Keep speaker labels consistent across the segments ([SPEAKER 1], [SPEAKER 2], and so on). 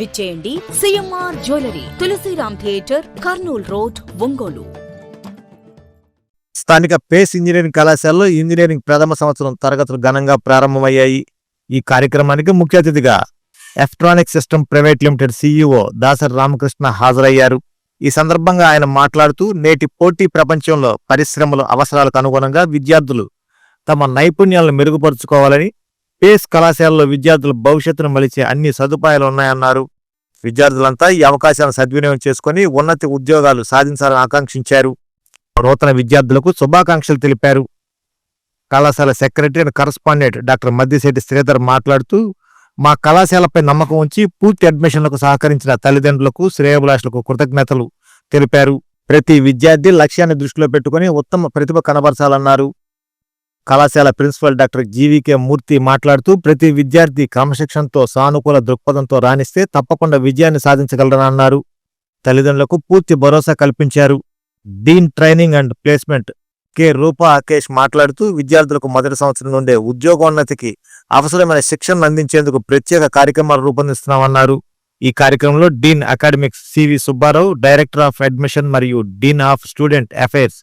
[SPEAKER 1] విచ్చేయండి CMR jewellery Tulasiram theatre Kurnool road Ongole.
[SPEAKER 2] స్థానిక face engineering కళాశాలలో engineering ప్రథమ సంవత్సరం తరగతులు ఘనంగా ప్రారంభమయ్యాయి. ఈ కార్యక్రమానికి ముఖ్య అతిథిగా electronic system private limited CEO Dasari Ramakrishna హాజరయ్యారు. ఈ సందర్భంగా ఆయన మాట్లాడుతూ నేటి పోటీ ప్రపంచంలో పరిశ్రమల అవసరాలకు అనుగుణంగా విద్యార్థులు తమ నైపుణ్యాలను మెరుగుపరుచుకోవాలని పేస్ కళాశాలలో విద్యార్థుల భవిష్యత్తును మలిచే అన్ని సదుపాయాలు ఉన్నాయన్నారు. విద్యార్థులంతా ఈ అవకాశాలను సద్వినియోగం చేసుకుని ఉన్నత ఉద్యోగాలు సాధించాలని ఆకాంక్షించారు. నూతన విద్యార్థులకు శుభాకాంక్షలు తెలిపారు. కళాశాల secretary and correspondent doctor Maddisetti Sridhar మాట్లాడుతూ మా కళాశాలపై నమ్మకం ఉంచి పూర్తి అడ్మిషన్లకు సహకరించిన తల్లిదండ్రులకు శ్రేయభిలాషులకు కృతజ్ఞతలు తెలిపారు. ప్రతి విద్యార్థి లక్ష్యాన్ని దృష్టిలో పెట్టుకుని ఉత్తమ ప్రతిభ కనబరచాలన్నారు. కళాశాల ప్రిన్సిపల్ డాక్టర్ జీవీకే మూర్తి మాట్లాడుతూ ప్రతి విద్యార్థి క్రమశిక్షణతో సానుకూల దృక్పథంతో రాణిస్తే తప్పకుండా విజయాన్ని సాధించగలరన్నారు తల్లిదండ్రులకు పూర్తి భరోసా కల్పించారు. Dean training and placement K. Rupa Akesh మాట్లాడుతూ విద్యార్థులకు మొదటి సంవత్సరం నుండే ఉద్యోగోన్నతికి అవసరమైన శిక్షణను అందించేందుకు ప్రత్యేక కార్యక్రమాలు రూపొందిస్తున్నామన్నారు. ఈ కార్యక్రమంలో dean academics CV Subbarao director of admission మరియు dean of student affairs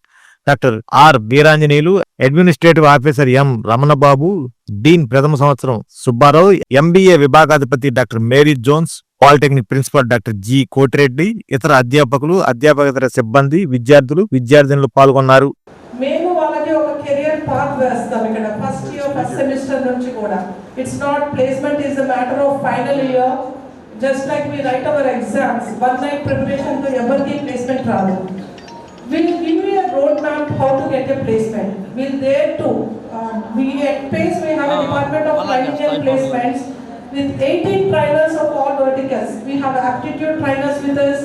[SPEAKER 2] doctor R Veeranjaneyulu administrative officer M Ramanababu dean ప్రథమ సంవత్సరం Subbarao MBA విభాగాధిపతి doctor Mary Jones polytechnic principal doctor G Kotireddy ఇతర అధ్యాపకులు అధ్యాపకేతర సిబ్బంది విద్యార్థులు విద్యార్థినులు పాల్గొన్నారు.
[SPEAKER 3] మేము వాళ్ళకి ఒక కెరియర్ పాత్ వేస్తాం ఇక్కడ ఫస్ట్ ఇయర్ ఫస్ట్ సెమిస్టర్ నుంచి కూడా. It's not placement is a matter of final year just like we write our exams one night ప్రిపరేషన్తో ఎవరికి ప్లేస్మెంట్ రాదు. Give you a road map how to get a placement. We'll there too. Uh, we at PACE we have a department of training and placements with 18 trainers of all verticals. We have aptitude trainers with us.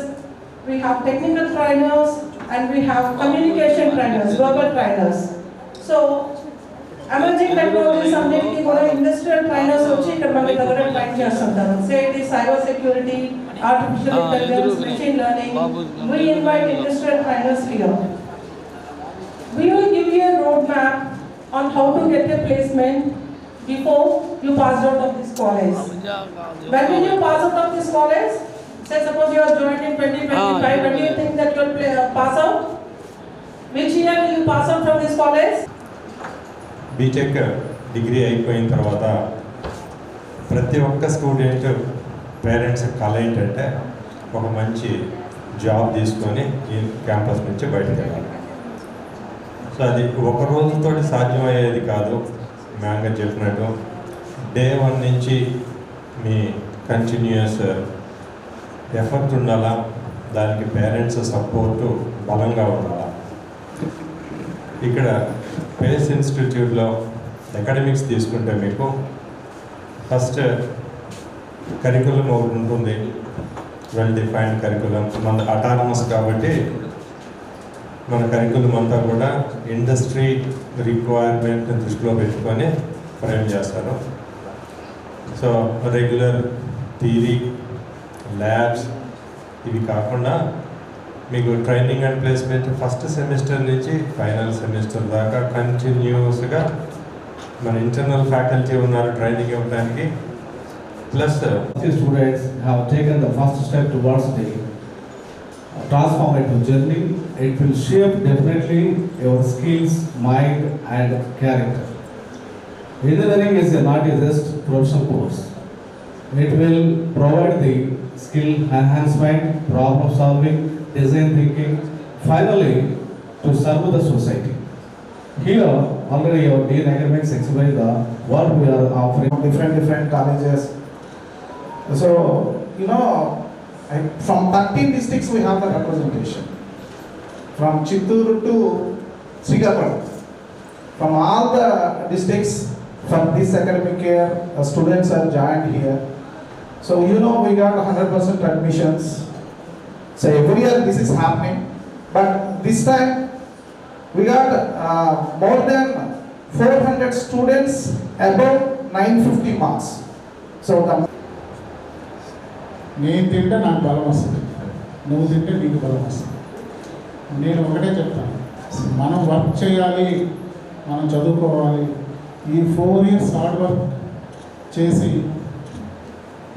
[SPEAKER 3] We have technical trainers and we have communication trainers, verbal trainers. So emerging technologies అన్నిటికీ కూడా industrial trainers వచ్చి ఇక్కడ మన దగ్గర train చేస్తుంటారు say it ఈ cyber security artificial intelligence machine learning we invite industrial trainers here. We will give you a roadmap on how to get a placement before you pass out of this college. When will you pass out of this college? Say suppose you are joined in 2025, when do you think that you will play, uh, pass out? Which year will you pass out from this college?
[SPEAKER 4] BTech degree అయిపోయిన తర్వాత ప్రతి ఒక్క student parents కళ ఏంటంటే ఒక మంచి job తీసుకొని ఈ క్యాంపస్ నుంచి బయటకు వెళ్ళాలి సో అది ఒక రోజుతో సాధ్యమయ్యేది కాదు. మ్యాంగర్ చెప్పినట్టు డే వన్ నుంచి మీ కంటిన్యూస్ ఎఫర్ట్ ఉండాలా? దానికి పేరెంట్స్ సపోర్టు బలంగా ఉండాలా? ఇక్కడ పేస్ ఇన్స్టిట్యూట్లో అకాడమిక్స్ తీసుకుంటే మీకు ఫస్ట్ కరికులం ఒకటి ఉంటుంది. వెల్ డిఫైన్డ్ కరికులం మన అటానమస్ కాబట్టి మన కరికులం అంతా కూడా ఇండస్ట్రీ రిక్వైర్మెంట్ దృష్టిలో పెట్టుకొని ఫ్రేమ్ చేస్తారు. సో రెగ్యులర్ థీరీ ల్యాబ్స్ ఇవి కాకుండా మీకు training and placement first semester నుంచి ఫైనల్ సెమిస్టర్ దాకా కంటిన్యూస్గా మన ఇంటర్నల్ ఫ్యాకల్టీ ఉన్నారు ట్రైనింగ్ ఇవ్వడానికి
[SPEAKER 5] plus students students taken the first step step towards transformative journey. It will shape definitely your skills, mind, and character. Engineering is not just professional course. It will provide the skill enhancement, problem solving, design thinking, finally to serve the society. Here, already your Dean Academics explained the what we are offering.
[SPEAKER 6] different different colleges. So you know, I, from 13 districts we have the representation. From Chittoor to Srikakulam. From all the districts, from this academic year, uh, students are joined here. So you know we got 100% admissions. So every year this is happening, but this time we got uh, more than 400 students above 950 marks. So the
[SPEAKER 5] నేను తింటే నాకు బలం వస్తుంది. నువ్వు తింటే నీకు బలం వస్తుంది. నేను ఒకటే చెప్తాను. మనం వర్క్ చేయాలి మనం చదువుకోవాలి. ఈ ఫోర్ ఇయర్స్ హార్డ్ వర్క్ చేసి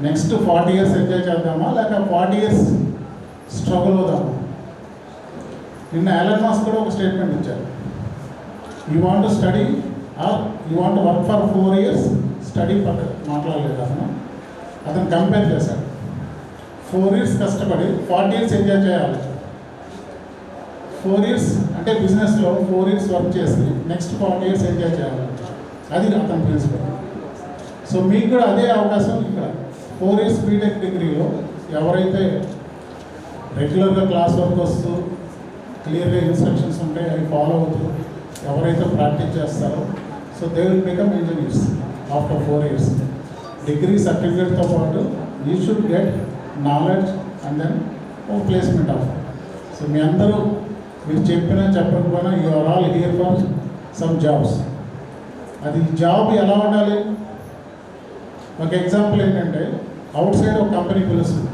[SPEAKER 5] నెక్స్ట్ ఫార్టీ ఇయర్స్ ఎంజాయ్ చేద్దామా లేక ఫార్టీ ఇయర్స్ స్ట్రగుల్ అవుదామా? నిన్న ఎలన్ మాస్ కూడా ఒక స్టేట్మెంట్ ఇచ్చారు. You want study or you want work for four years study పక్క మాట్లాడలేదు అతను. అతను కంపేర్ చేశాడు. ఫోర్ ఇయర్స్ కష్టపడి ఫార్టీ ఇయర్స్ ఎంజాయ్ చేయాలి. ఫోర్ ఇయర్స్ అంటే బిజినెస్లో ఫోర్ ఇయర్స్ వర్క్ చేసి నెక్స్ట్ ఫార్టీ ఇయర్స్ ఎంజాయ్ చేయాలి. అది అతని ప్రిన్సిపల్ సో మీకు కూడా అదే అవకాశం ఇక్కడ. ఫోర్ ఇయర్స్ బీటెక్ డిగ్రీలో ఎవరైతే రెగ్యులర్గా క్లాస్ వర్క్ వస్తూ క్లియర్గా ఇన్స్ట్రక్షన్స్ ఉంటాయి అవి ఫాలో అవుతూ ఎవరైతే ప్రాక్టీస్ చేస్తారో so they will become engineers after four years degree సర్టిఫికేట్తో పాటు you should get knowledge and then oh placement of so మీ అందరూ మీరు చెప్పినా చెప్పకపోయినా you are all here for some jobs అది జాబ్ ఎలా ఉండాలి? ఒక ఎగ్జాంపుల్ ఏంటంటే అవుట్ సైడ్ ఒక కంపెనీ పిలుస్తుంది.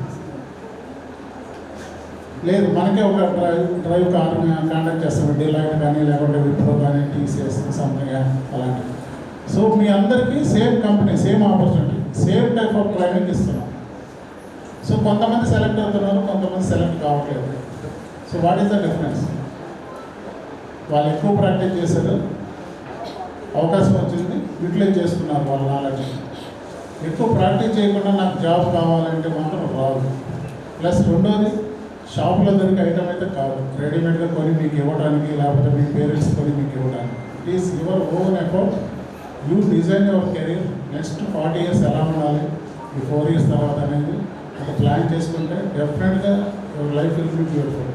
[SPEAKER 5] లేదు మనకే ఒక డ్రైవ్ డ్రైవ్ కార్ కాంటాక్ట్ చేస్తాం డిలైట్ కానీ లేకుంటే విప్రో కానీ టీసీఎస్ సంథింగ్ అలాంటివి. సో మీ అందరికీ same company same opportunity same type of training ఇస్తున్నాం. సో కొంతమంది సెలెక్ట్ అవుతున్నారు కొంతమంది సెలెక్ట్ కావట్లేదు. So what is the difference వాళ్ళు ఎక్కువ ప్రాక్టీస్ చేశారు. అవకాశం వచ్చింది. యూటిలైజ్ చేసుకున్నారు వాళ్ళ నాలెడ్జ్ ఎక్కువ ప్రాక్టీస్ చేయకుండా నాకు జాబ్ కావాలంటే మాత్రం రాదు. ప్లస్ రెండోది షాప్లో దొరికే ఐటమ్ అయితే కాదు. రెడీమేడ్గా కొని మీకు ఇవ్వడానికి లేకపోతే మీ పేరెంట్స్ కొని మీకు ఇవ్వడానికి. It is your own account you design your career next forty years ఎలా ఉండాలి? ఈ ఫోర్ ఇయర్స్ తర్వాత అనేది ఒక ప్లాన్ చేసుకుంటే డెఫినెట్గా your life will be beautiful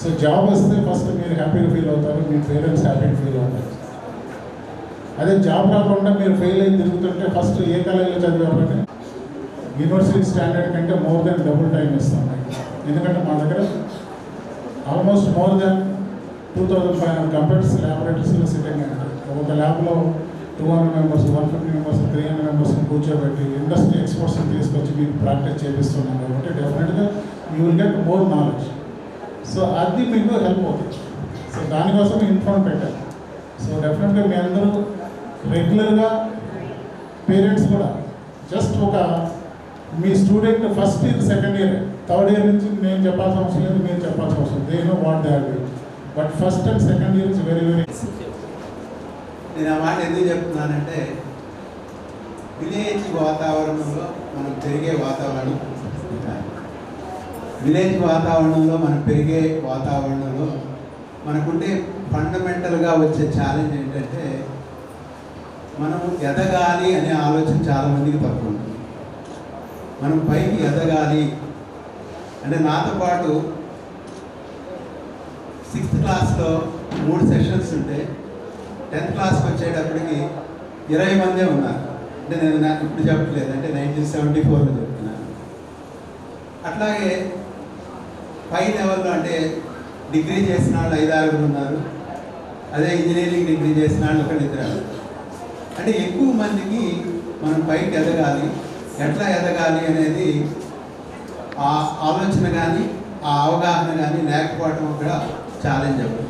[SPEAKER 5] so job వస్తే ఫస్ట్ మీరు హ్యాపీగా ఫీల్ అవుతారు మీ పేరెంట్స్ హ్యాపీ ఫీల్ అవుతారు. అదే జాబ్ రాకుండా మీరు ఫెయిల్ అయ్యి తిరుగుతుంటే ఫస్ట్ ఏ కాలేజీలో చదివారంటే యూనివర్సిటీ స్టాండర్డ్ కంటే మోర్ దెన్ డబుల్ టైం ఇస్తాం ఎందుకంటే మా దగ్గర almost more than two thousand five hundred computers ల్యాబొరేటరీస్లో sitting అంటే ఒక ల్యాబ్లో two hundred members one fifty members three hundred మెంబర్స్ని కూర్చోబెట్టి ఇండస్ట్రీ ఎక్స్పర్ట్స్ని తీసుకొచ్చి మీకు ప్రాక్టీస్ చేపిస్తున్నాం కాబట్టి డెఫినెట్గా you will get more knowledge so అది మీకు హెల్ప్ అవుతుంది. సో దానికోసం ఇన్ఫార్మ్ పెట్టారు సో డెఫినెట్గా మీ అందరూ రెగ్యులర్గా పేరెంట్స్ కూడా జస్ట్ ఒక మీ student first year second year third year నుంచి నేను చెప్పాల్సిన అవసరం లేదు మీరు చెప్పాల్సిన అవసరం they know what they but first and second year is very very
[SPEAKER 7] నేను ఆ మాట ఎందుకు చెప్తున్నానంటే విలేజ్ వాతావరణంలో మనం పెరిగే వాతావరణం విలేజ్ వాతావరణంలో మనం పెరిగే వాతావరణంలో మనకుండే ఫండమెంటల్గా వచ్చే ఛాలెంజ్ ఏంటంటే మనం ఎదగాలి అనే ఆలోచన చాలా మందికి తక్కువ ఉంటుంది. మనం పైకి ఎదగాలి అంటే నాతో పాటు సిక్స్త్ క్లాస్లో మూడు సెషన్స్ ఉంటే టెన్త్ క్లాస్కి వచ్చేటప్పటికి ఇరవై మందే ఉన్నారు. అంటే నేను నాకు ఇప్పుడు చెప్పట్లేదు. అంటే నైన్టీన్ సెవెంటీ ఫోర్లో చెప్తున్నాను. అట్లాగే పై లెవెల్లో అంటే డిగ్రీ చేసిన వాళ్ళు ఐదు ఆరుగురు ఉన్నారు. అదే ఇంజనీరింగ్ డిగ్రీ చేసిన వాళ్ళు ఒకటి ఇద్దరు. అంటే ఎక్కువ మందికి మనం పైకి ఎదగాలి. ఎట్లా ఎదగాలి అనేది ఆ ఆలోచన కానీ ఆ అవగాహన కానీ లేకపోవడం కూడా ఛాలెంజ్ అవుతుంది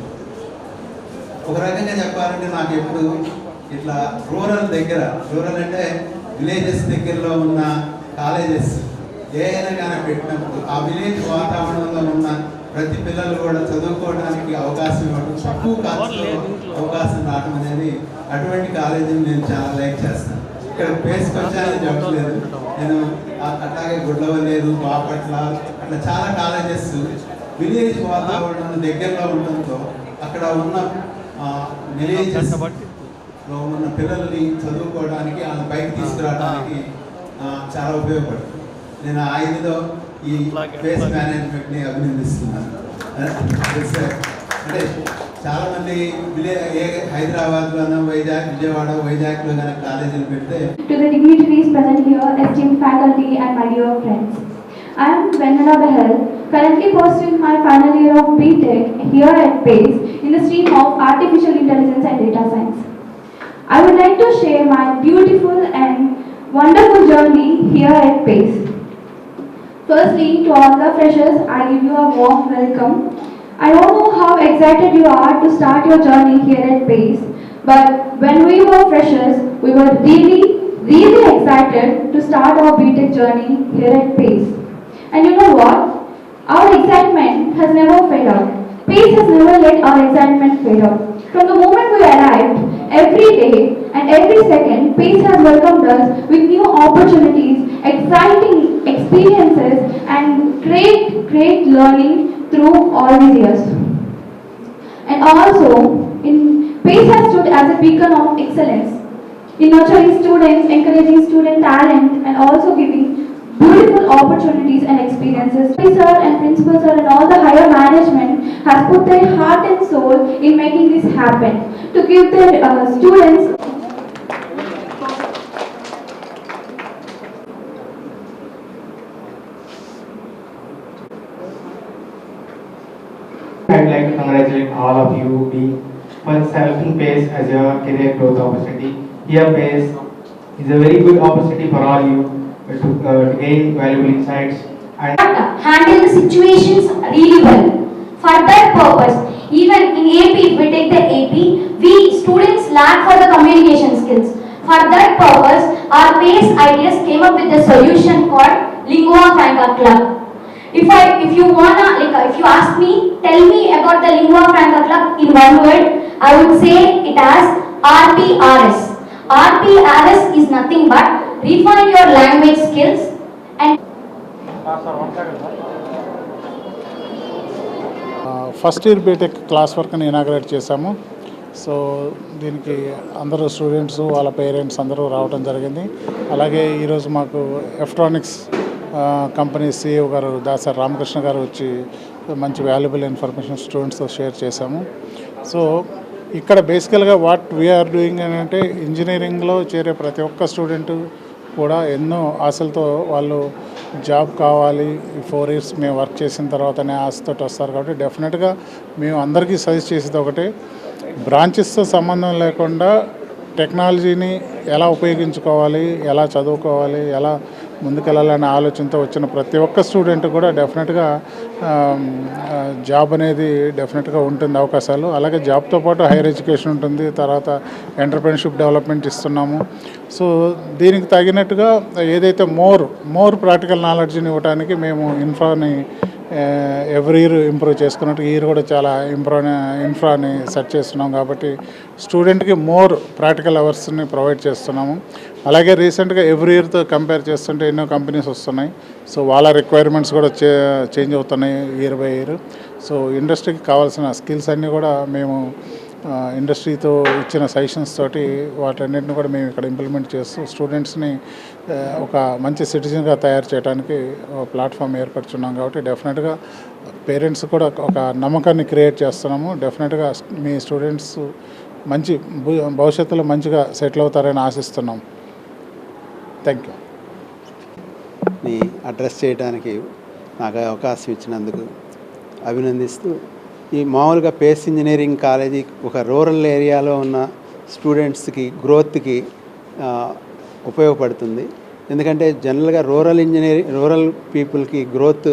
[SPEAKER 7] ఒక రకంగా చెప్పాలంటే నాకు ఎప్పుడు ఇట్లా రూరల్ దగ్గర రూరల్ అంటే విలేజెస్ దగ్గరలో ఉన్న కాలేజెస్ ఏదైనా కానీ పెట్టినప్పుడు ఆ విలేజ్ వాతావరణంలో ఉన్న ప్రతి పిల్లలు కూడా చదువుకోవడానికి అవకాశం ఇవ్వడం తక్కువ ఖర్చులో అవకాశం రావడం అనేది అటువంటి కాలేజీని నేను చాలా లైక్ చేస్తాను. ఇక్కడ పేస్కి వచ్చానని చెప్పలేదు నేను అట్లాగే గుడ్లవలేదు బాపట్ల అట్లా చాలా కాలేజెస్ విలేజ్ వాతావరణం దగ్గరలో ఉండడంతో అక్కడ ఉన్న విలేజెస్లో ఉన్న పిల్లల్ని చదువుకోవడానికి వాళ్ళ పైకి తీసుకురావడానికి చాలా ఉపయోగపడుతుంది. నేను ఆ ఇదిలో ఈ ఫేస్ మేనేజ్మెంట్ని అభినందిస్తున్నాను. అంటే చాలామంది విలే ఏ హైదరాబాద్లోనో వైజాగ్ విజయవాడ వైజాగ్లో కనుక కాలేజీలు పెడితే
[SPEAKER 8] To the dignitaries present here, esteemed faculty and my dear friends. I am Vandana Bahal, currently pursuing my final year of BTech here at PACE in the stream of Artificial Intelligence and Data Science. I would like to share my beautiful and wonderful journey here at PACE. Firstly, to all the freshers, I give you a warm welcome. I don't know how excited you are to start your journey here at PACE, but when we were freshers, we were really, really excited to start our BTech journey here at PACE. And you know what? Our excitement has never faded out. PACE has never let our excitement fade out. From the moment we arrived, every day and every second, PACE has welcomed us with new opportunities, exciting experiences, and great, great learning through all these years. And also, in PACE has stood as a beacon of excellence in nurturing students, encouraging student talent, and also giving beautiful opportunities and experiences. Sir and principal sir and all the higher management has put their heart and soul in making this happen to give their uh, students
[SPEAKER 9] I'd like to congratulate all of you being for selecting PACE as your career growth opportunity. Here PACE is a very good opportunity for all you to, uh, to gain valuable insights and
[SPEAKER 8] handle the situations really well. For that purpose, even in AP, if we take the AP, we students lack for the communication skills. For that purpose, our PACE ideas came up with a solution called Lingua Franca Club. If I, if you wanna, like, if you ask me, tell me about the Lingua Franca Club in one word, I would say it as RPRS. RPRS is nothing but refine your language skills and
[SPEAKER 5] first year BTech class వర్క్ని inaugurate చేశాము. So దీనికి అందరూ students వాళ్ళ parents అందరూ రావడం జరిగింది. అలాగే ఈరోజు మాకు ఎలక్ట్రానిక్స్ కంపెనీ సీఈఓ గారు దాసరి రామకృష్ణ గారు వచ్చి మంచి వాల్యుబుల్ ఇన్ఫర్మేషన్ స్టూడెంట్స్తో షేర్ చేశాము. సో ఇక్కడ బేసికల్గా వాట్ వీఆర్ డూయింగ్ అని అంటే ఇంజనీరింగ్లో చేరే ప్రతి ఒక్క స్టూడెంట్ కూడా ఎన్నో ఆశలతో వాళ్ళు జాబ్ కావాలి ఫోర్ ఇయర్స్ మేము వర్క్ చేసిన తర్వాతనే ఆశతో వస్తారు కాబట్టి డెఫినెట్గా మేము అందరికీ సజెస్ట్ చేసేది ఒకటే. బ్రాంచెస్తో సంబంధం లేకుండా టెక్నాలజీని ఎలా ఉపయోగించుకోవాలి ఎలా చదువుకోవాలి ఎలా ముందుకెళ్ళాలనే ఆలోచనతో వచ్చిన ప్రతి ఒక్క స్టూడెంట్ కూడా డెఫినెట్గా జాబ్ అనేది డెఫినెట్గా ఉంటుంది అవకాశాలు. అలాగే జాబ్తో పాటు హైయర్ ఎడ్యుకేషన్ ఉంటుంది తర్వాత ఎంటర్ప్రెన్షిప్ డెవలప్మెంట్ ఇస్తున్నాము. సో దీనికి తగినట్టుగా ఏదైతే మోర్ మోర్ ప్రాక్టికల్ నాలెడ్జ్ని ఇవ్వడానికి మేము ఇన్ఫ్రాని ఎవ్రీ ఇయర్ ఇంప్రూవ్ చేసుకున్నట్టు ఈ ఇయర్ కూడా చాలా ఇంప్రూవ్ ఇన్ఫ్రాని సెట్ చేస్తున్నాం కాబట్టి స్టూడెంట్కి మోర్ ప్రాక్టికల్ అవర్స్ని ప్రొవైడ్ చేస్తున్నాము. అలాగే రీసెంట్గా ఎవ్రీ ఇయర్తో కంపేర్ చేస్తుంటే ఎన్నో కంపెనీస్ వస్తున్నాయి. సో వాళ్ళ రిక్వైర్మెంట్స్ కూడా చే చేంజ్ అవుతున్నాయి ఇయర్ బై ఇయర్ సో ఇండస్ట్రీకి కావాల్సిన స్కిల్స్ అన్నీ కూడా మేము ఇండస్ట్రీతో ఇచ్చిన సజెషన్స్ తోటి వాటన్నిటిని కూడా మేము ఇక్కడ ఇంప్లిమెంట్ చేస్తూ స్టూడెంట్స్ని ఒక మంచి సిటిజన్గా తయారు చేయడానికి ప్లాట్ఫామ్ ఏర్పరచున్నాం కాబట్టి డెఫినెట్గా పేరెంట్స్ కూడా ఒక నమ్మకాన్ని క్రియేట్ చేస్తున్నాము. డెఫినెట్గా మీ స్టూడెంట్స్ మంచి భు- భవిష్యత్తులో మంచిగా సెటిల్ అవుతారని ఆశిస్తున్నాం. థ్యాంక్ యూ
[SPEAKER 7] మీ అడ్రస్ చేయడానికి నాకు అవకాశం ఇచ్చినందుకు అభినందిస్తూ ఈ మామూలుగా పేస్ ఇంజనీరింగ్ కాలేజీ ఒక రూరల్ ఏరియాలో ఉన్న స్టూడెంట్స్కి గ్రోత్కి ఉపయోగపడుతుంది. ఎందుకంటే జనరల్గా రూరల్ ఇంజనీరింగ్ రూరల్ పీపుల్కి గ్రోత్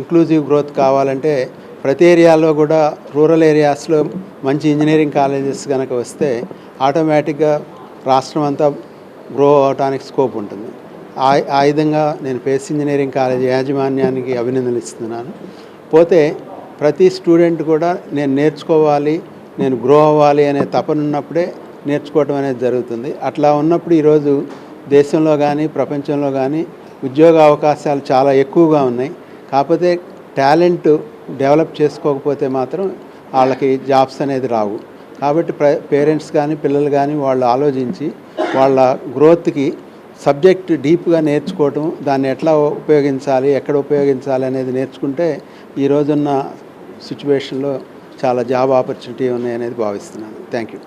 [SPEAKER 7] ఇంక్లూజివ్ గ్రోత్ కావాలంటే ప్రతి ఏరియాలో కూడా రూరల్ ఏరియాస్లో మంచి ఇంజనీరింగ్ కాలేజెస్ కనుక వస్తే ఆటోమేటిక్గా రాష్ట్రం అంతా గ్రో అవటానికి స్కోప్ ఉంటుంది. ఆ ఆ విధంగా నేను పేస్ ఇంజనీరింగ్ కాలేజ్ యాజమాన్యానికి అభినందనలు ఇస్తున్నాను. పోతే ప్రతి స్టూడెంట్ కూడా నేను నేర్చుకోవాలి నేను గ్రో అవ్వాలి అనే తపన ఉన్నప్పుడే నేర్చుకోవటం అనేది జరుగుతుంది. అట్లా ఉన్నప్పుడు ఈరోజు దేశంలో కానీ ప్రపంచంలో కానీ ఉద్యోగ అవకాశాలు చాలా ఎక్కువగా ఉన్నాయి. కాకపోతే టాలెంట్ డెవలప్ చేసుకోకపోతే మాత్రం వాళ్ళకి జాబ్స్ అనేది రావు. కాబట్టి పేరెంట్స్ కానీ పిల్లలు కానీ వాళ్ళు ఆలోచించి వాళ్ళ గ్రోత్కి సబ్జెక్ట్ డీప్గా నేర్చుకోవటం దాన్ని ఎట్లా ఉపయోగించాలి ఎక్కడ ఉపయోగించాలి అనేది నేర్చుకుంటే ఈ రోజున్న సిచ్యువేషన్లో చాలా జాబ్ ఆపర్చునిటీ ఉన్నాయనేది భావిస్తున్నాను. Thank you